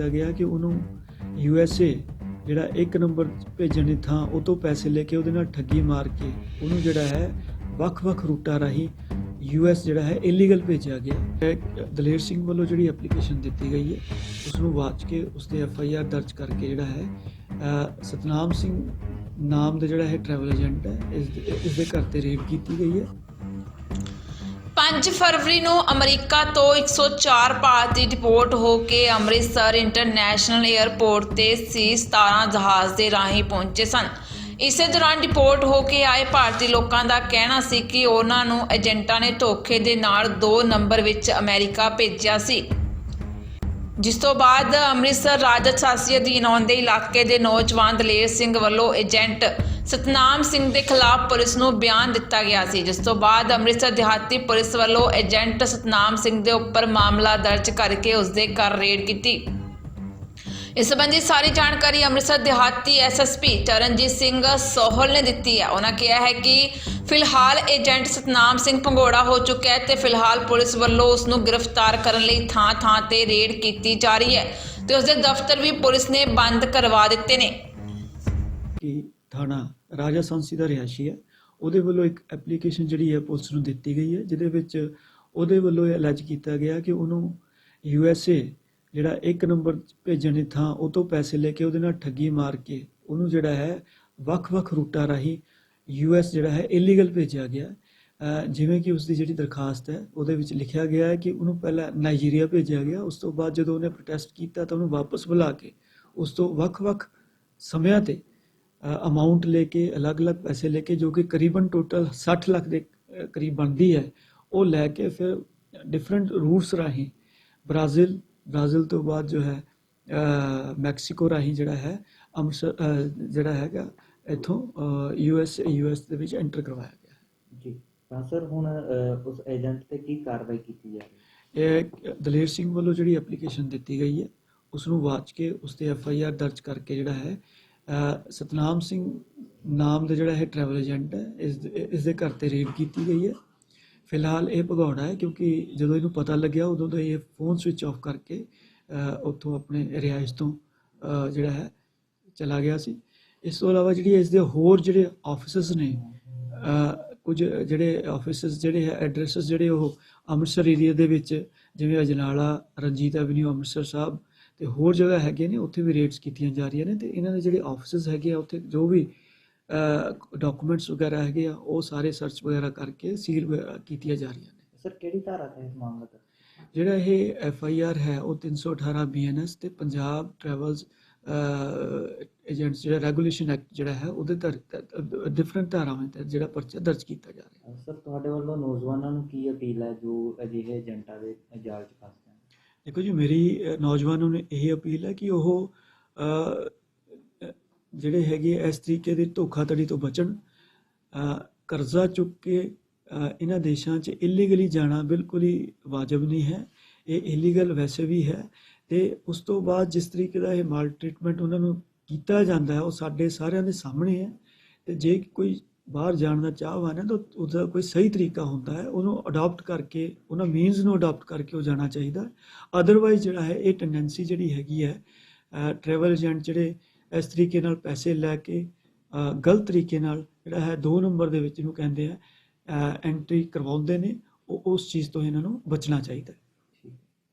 ਕੀਤਾ ਗਿਆ ਕਿ ਉਹਨੂੰ ਯੂ ਐਸ ਏ ਜਿਹੜਾ ਇੱਕ ਨੰਬਰ ਭੇਜਣ ਦੀ ਥਾਂ, ਉਹ ਤੋਂ ਪੈਸੇ ਲੈ ਕੇ ਉਹਦੇ ਨਾਲ ਠੱਗੀ ਮਾਰ ਕੇ ਉਹਨੂੰ ਜਿਹੜਾ ਹੈ ਵੱਖ-ਵੱਖ ਰੂਟਾਂ ਰਾਹੀਂ ਯੂ ਐਸ ਜਿਹੜਾ ਹੈ ਇਲੀਗਲ ਭੇਜਿਆ ਗਿਆ। ਦਲੇਰ ਸਿੰਘ ਵੱਲੋਂ ਜਿਹੜੀ ਐਪਲੀਕੇਸ਼ਨ ਦਿੱਤੀ ਗਈ ਹੈ ਉਸ ਨੂੰ ਵਾਚ ਕੇ ਉਸ ਤੇ ਐਫ ਆਈ ਆਰ ਦਰਜ ਕਰਕੇ ਜਿਹੜਾ ਹੈ ਸਤਨਾਮ ਸਿੰਘ ਨਾਮ ਦਾ ਜਿਹੜਾ ਹੈ ਟਰੈਵਲ ਏਜੰਟ ਹੈ, ਇਸ ਇਸ ਦੇ ਘਰ ਤੇ ਰੇਡ ਕੀਤੀ ਗਈ ਹੈ। 5 ਫਰਵਰੀ ਨੂੰ ਅਮਰੀਕਾ ਤੋਂ 104 ਭਾਰਤੀ ਡਿਪੋਰਟ ਹੋ ਕੇ ਅੰਮ੍ਰਿਤਸਰ ਇੰਟਰਨੈਸ਼ਨਲ 에ਅਰਪੋਰਟ ਤੇ ਸੀ 17 ਜਹਾਜ਼ ਦੇ ਰਾਹੀਂ ਪਹੁੰਚੇ ਸਨ। ਇਸੇ ਦੌਰਾਨ ਡਿਪੋਰਟ ਹੋ ਕੇ ਆਏ ਭਾਰਤੀ ਲੋਕਾਂ ਦਾ ਕਹਿਣਾ ਸੀ ਕਿ ਉਹਨਾਂ ਨੂੰ ਏਜੰਟਾਂ ਨੇ ਧੋਖੇ ਦੇ ਨਾਲ 2 ਨੰਬਰ ਵਿੱਚ ਅਮਰੀਕਾ ਭੇਜਿਆ ਸੀ। ਜਿਸ ਤੋਂ ਬਾਅਦ ਅੰਮ੍ਰਿਤਸਰ ਰਾਜਾ ਛਾਸੀ ਅਧੀਨ ਆਉਂਦੇ ਇਲਾਕੇ ਦੇ ਨੌਜਵਾਨ ਦਲੇਰ ਸਿੰਘ ਵੱਲੋਂ ਏਜੰਟ ਸਤਨਾਮ ਸਿੰਘ ਦੇ ਖਿਲਾਫ ਪੁਲਿਸ ਨੂੰ ਬਿਆਨ ਦਿੱਤਾ ਗਿਆ ਸੀ, ਜਿਸ ਤੋਂ ਬਾਅਦ ਅੰਮ੍ਰਿਤਸਰ ਦਿਹਾਤੀ ਪੁਲਿਸ ਵੱਲੋਂ ਏਜੰਟ ਸਤਨਾਮ ਸਿੰਘ ਦੇ ਉੱਪਰ ਮਾਮਲਾ ਦਰਜ ਕਰਕੇ ਉਸ ਦੇ ਘਰ ਰੇਡ ਕੀਤੀ। ਇਸ ਸੰਬੰਧੀ ਸਾਰੀ ਜਾਣਕਾਰੀ ਅੰਮ੍ਰਿਤਸਰ ਦਿਹਾਤੀ ਐਸਐਸਪੀ ਚਰਨਜੀਤ ਸਿੰਘ ਸੋਹਲ ਨੇ ਦਿੱਤੀ ਹੈ। ਉਹਨਾਂ ਕਿਹਾ ਹੈ ਕਿ ਫਿਲਹਾਲ ਏਜੰਟ ਸਤਨਾਮ ਸਿੰਘ ਪੰਗੋੜਾ ਹੋ ਚੁੱਕਾ ਹੈ ਤੇ ਫਿਲਹਾਲ ਪੁਲਿਸ ਵੱਲੋਂ ਉਸ ਨੂੰ ਗ੍ਰਿਫਤਾਰ ਕਰਨ ਲਈ ਥਾਂ-ਥਾਂ ਤੇ ਰੇਡ ਕੀਤੀ ਜਾ ਰਹੀ ਹੈ ਤੇ ਉਸ ਦੇ ਦਫ਼ਤਰ ਵੀ ਪੁਲਿਸ ਨੇ ਬੰਦ ਕਰਵਾ ਦਿੱਤੇ ਨੇ। ਕਿ ਥਾਣਾ ਰਾਜਾ ਸੰਸੀ ਦਾ ਰਿਹਾਇਸ਼ੀ ਹੈ। ਉਹਦੇ ਵੱਲੋਂ ਇੱਕ ਐਪਲੀਕੇਸ਼ਨ ਜਿਹੜੀ ਹੈ ਪੁਲਿਸ ਨੂੰ ਦਿੱਤੀ ਗਈ ਹੈ, ਜਿਹਦੇ ਵਿੱਚ ਉਹਦੇ ਵੱਲੋਂ ਇਹ ਅਲੈਜ ਕੀਤਾ ਗਿਆ ਕਿ ਉਹਨੂੰ ਯੂ ਐਸ ਏ ਜਿਹੜਾ ਇੱਕ ਨੰਬਰ ਭੇਜਣ ਦੀ ਥਾਂ ਉਹ ਤੋਂ ਪੈਸੇ ਲੈ ਕੇ ਉਹਦੇ ਨਾਲ ਠੱਗੀ ਮਾਰ ਕੇ ਉਹਨੂੰ ਜਿਹੜਾ ਹੈ ਵੱਖ-ਵੱਖ ਰੂਟਾਂ ਰਾਹੀਂ ਯੂ ਐਸ ਜਿਹੜਾ ਹੈ ਇਲੀਗਲ ਭੇਜਿਆ ਗਿਆ ਜਿਵੇਂ ਕਿ ਉਸ ਦੀ ਜਿਹੜੀ ਦਰਖਾਸਤ ਹੈ, ਉਹਦੇ ਵਿੱਚ ਲਿਖਿਆ ਗਿਆ ਹੈ ਕਿ ਉਹਨੂੰ ਪਹਿਲਾਂ ਨਾਈਜੀਰੀਆ ਭੇਜਿਆ ਗਿਆ। ਉਸ ਤੋਂ ਬਾਅਦ ਜਦੋਂ ਉਹਨੇ ਪ੍ਰੋਟੈਸਟ ਕੀਤਾ ਤਾਂ ਉਹਨੂੰ ਵਾਪਸ ਬੁਲਾ ਕੇ ਉਸ ਤੋਂ ਵੱਖ-ਵੱਖ ਸਮਿਆਂ ਤੇ ਅਮਾਉਂਟ ਲੈ ਕੇ, ਅਲੱਗ-ਅਲੱਗ ਪੈਸੇ ਲੈ ਕੇ, ਜੋ ਕਿ ਕਰੀਬਨ ਟੋਟਲ 60 ਲੱਖ ਦੇ ਕਰੀਬ ਬਣਦੀ ਹੈ, ਉਹ ਲੈ ਕੇ ਫਿਰ ਡਿਫਰੈਂਟ ਰੂਟਸ ਰਾਹੀਂ ਬ੍ਰਾਜ਼ੀਲ ਬ੍ਰਾਜ਼ੀਲ ਤੋਂ ਬਾਅਦ ਜੋ ਹੈ ਮੈਕਸੀਕੋ ਰਾਹੀਂ ਜਿਹੜਾ ਹੈ, ਅੰਮ੍ਰਿਤਸਰ ਜਿਹੜਾ ਹੈਗਾ ਇਥੋਂ ਯੂ ਐਸ ਯੂ ਐਸ ਦੇ ਵਿੱਚ ਐਂਟਰ ਕਰਵਾਇਆ ਗਿਆ। ਜੀ। ਤਾਂ ਸਰ ਹੁਣ ਅਹ, ਉਸ ਏਜੰਟ ਤੇ ਕੀ ਕਾਰਵਾਈ ਕੀਤੀ ਜਾ ਰਹੀ ਹੈ? ਇਹ ਦਲੇਰ ਸਿੰਘ ਵੱਲੋਂ ਜਿਹੜੀ ਐਪਲੀਕੇਸ਼ਨ ਦਿੱਤੀ ਗਈ ਹੈ ਉਸ ਨੂੰ ਵਾਚ ਕੇ ਉਸ ਤੇ ਐਫ ਆਈ ਆਰ ਦਰਜ ਕਰਕੇ ਜਿਹੜਾ ਹੈ ਅ, ਸਤਨਾਮ ਸਿੰਘ ਨਾਮ ਦਾ ਜਿਹੜਾ ਹੈ ਟਰੈਵਲ ਏਜੰਟ ਹੈ ਇਸ ਦੇ- ਇਸ ਦੇ ਘਰ ਤੇ ਰੇਡ ਕੀਤੀ ਗਈ ਹੈ। ਫਿਲਹਾਲ ਇਹ ਭਗੌੜਾ ਹੈ ਕਿਉਂਕਿ ਜਦੋਂ ਇਹਨੂੰ ਪਤਾ ਲੱਗਿਆ ਉਦੋਂ ਤੋਂ ਇਹ ਫੋਨ ਸਵਿਚ ਆਫ ਕਰਕੇ ਅ, ਉੱਥੋਂ ਆਪਣੇ ਰਿਹਾਇਸ਼ ਤੋਂ ਅ, ਜਿਹੜਾ ਹੈ ਚਲਾ ਗਿਆ ਸੀ। ਇਸ ਤੋਂ ਇਲਾਵਾ ਜਿਹੜੀ ਇਸ ਦੇ ਹੋਰ ਜਿਹੜੇ ਆਫਿਸਸ ਨੇ ਕੁਝ ਜਿਹੜੇ ਆਫਿਸਸ ਜਿਹੜੇ ਹੈ ਐਡਰੈਸਸ ਜਿਹੜੇ ਉਹ ਅੰਮ੍ਰਿਤਸਰ ਏਰੀਆ ਦੇ ਵਿੱਚ ਜਿਵੇਂ ਅਜਨਾਲਾ ਰਣਜੀਤ ਐਵਨਿਊ ਅੰਮ੍ਰਿਤਸਰ ਸਾਹਿਬ ਤੇ ਹੋਰ ਜਗ੍ਹਾ ਹੈਗੇ ਨੇ ਉੱਥੇ ਵੀ ਰੇਡਸ ਕੀਤੀਆਂ ਜਾ ਰਹੀਆਂ ਨੇ ਤੇ ਇਹਨਾਂ ਦੇ ਜਿਹੜੇ ਆਫਿਸਸ ਹੈਗੇ ਆ ਉੱਥੇ ਜੋ ਵੀ ਡਾਕੂਮੈਂਟਸ ਵਗੈਰਾ ਹੈਗੇ ਆ ਉਹ ਸਾਰੇ ਸਰਚ ਵਗੈਰਾ ਕਰਕੇ ਸੀਲ ਕੀਤੀਆਂ ਜਾ ਰਹੀਆਂ ਨੇ। ਸਰ ਕਿਹੜੀ ਧਾਰਾ ਤੇ ਇਸ ਮਾਮਲਾ ਦਾ ਜਿਹੜਾ ਇਹ ਐਫ ਆਈ ਆਰ ਹੈ ਉਹ 318 ਬੀ ਐਨ ਐਸ ਤੇ ਪੰਜਾਬ ਟਰੈਵਲਸ ਏਜੰਟਸ ਜਿਹੜਾ ਰੈਗੂਲੇਸ਼ਨ ਐਕਟ ਜਿਹੜਾ ਹੈ ਉਹਦੇ ਤਹਿਤ ਡਿਫਰੈਂਟ ਧਾਰਾਵਾਂ ਤਹਿਤ ਜਿਹੜਾ ਪਰਚਾ ਦਰਜ ਕੀਤਾ ਜਾ ਰਿਹਾ ਹੈ। ਸਰ ਤੁਹਾਡੇ ਵੱਲੋਂ ਨੌਜਵਾਨਾਂ ਨੂੰ ਕੀ ਅਪੀਲ ਹੈ ਜੋ ਅਜਿਹੇ ਏਜੰਟਾਂ ਦੇ ਜਾਲ 'ਚ ਫਸਦੇ ਹਨ ਦੇਖੋ ਜੀ ਮੇਰੀ ਨੌਜਵਾਨਾਂ ਨੂੰ ਇਹ ਅਪੀਲ ਹੈ ਕਿ ਉਹ ਜਿਹੜੇ ਹੈਗੇ ਇਸ ਤਰੀਕੇ ਦੀ ਧੋਖਾਧੜੀ ਤੋਂ ਬਚਣ। ਕਰਜ਼ਾ ਚੁੱਕ ਕੇ ਇਹਨਾਂ ਦੇਸ਼ਾਂ 'ਚ ਇਲੀਗਲੀ ਜਾਣਾ ਬਿਲਕੁਲ ਹੀ ਵਾਜਬ ਨਹੀਂ ਹੈ। ਇਹ ਇਲੀਗਲ ਵੈਸੇ ਵੀ ਹੈ। ਤੇ ਉਸ ਤੋਂ ਬਾਅਦ ਜਿਸ ਤਰੀਕੇ ਦਾ ਇਹ ਮਾਲ ਟ੍ਰੀਟਮੈਂਟ ਉਹਨਾਂ ਨੂੰ ਕੀਤਾ ਜਾਂਦਾ ਹੈ, ਉਹ ਸਾਡੇ ਸਾਰਿਆਂ ਦੇ ਸਾਹਮਣੇ ਹੈ। ਤੇ ਜੇ ਕੋਈ ਬਾਹਰ ਜਾਣ ਦਾ ਚਾਹਵਾਨ ਹੈ ਤਾਂ ਉਹਦਾ ਕੋਈ ਸਹੀ ਤਰੀਕਾ ਹੁੰਦਾ ਹੈ। ਉਹਨੂੰ ਅਡਾਪਟ ਕਰਕੇ, ਉਹਨਾਂ ਮੀਨਸ ਨੂੰ ਅਡਾਪਟ ਕਰਕੇ ਉਹ ਜਾਣਾ ਚਾਹੀਦਾ ਅਦਰਵਾਈਜ਼ ਜਿਹੜਾ ਹੈ, ਇਹ ਟੈਂਡੈਂਸੀ ਜਿਹੜੀ ਹੈਗੀ ਹੈ ਟਰੈਵਲ ਏਜੰਟ ਜਿਹੜੇ ਇਸ ਤਰੀਕੇ ਨਾਲ ਪੈਸੇ ਲੈ ਕੇ ਗਲਤ ਤਰੀਕੇ ਨਾਲ ਜਿਹੜਾ ਹੈ, ਦੋ ਨੰਬਰ ਦੇ ਵਿੱਚ ਇਹਨੂੰ ਕਹਿੰਦੇ ਆ ਐਂਟਰੀ ਕਰਵਾਉਂਦੇ ਨੇ, ਉਹ ਉਸ ਚੀਜ਼ ਤੋਂ ਇਹਨਾਂ ਨੂੰ ਬਚਣਾ ਚਾਹੀਦਾ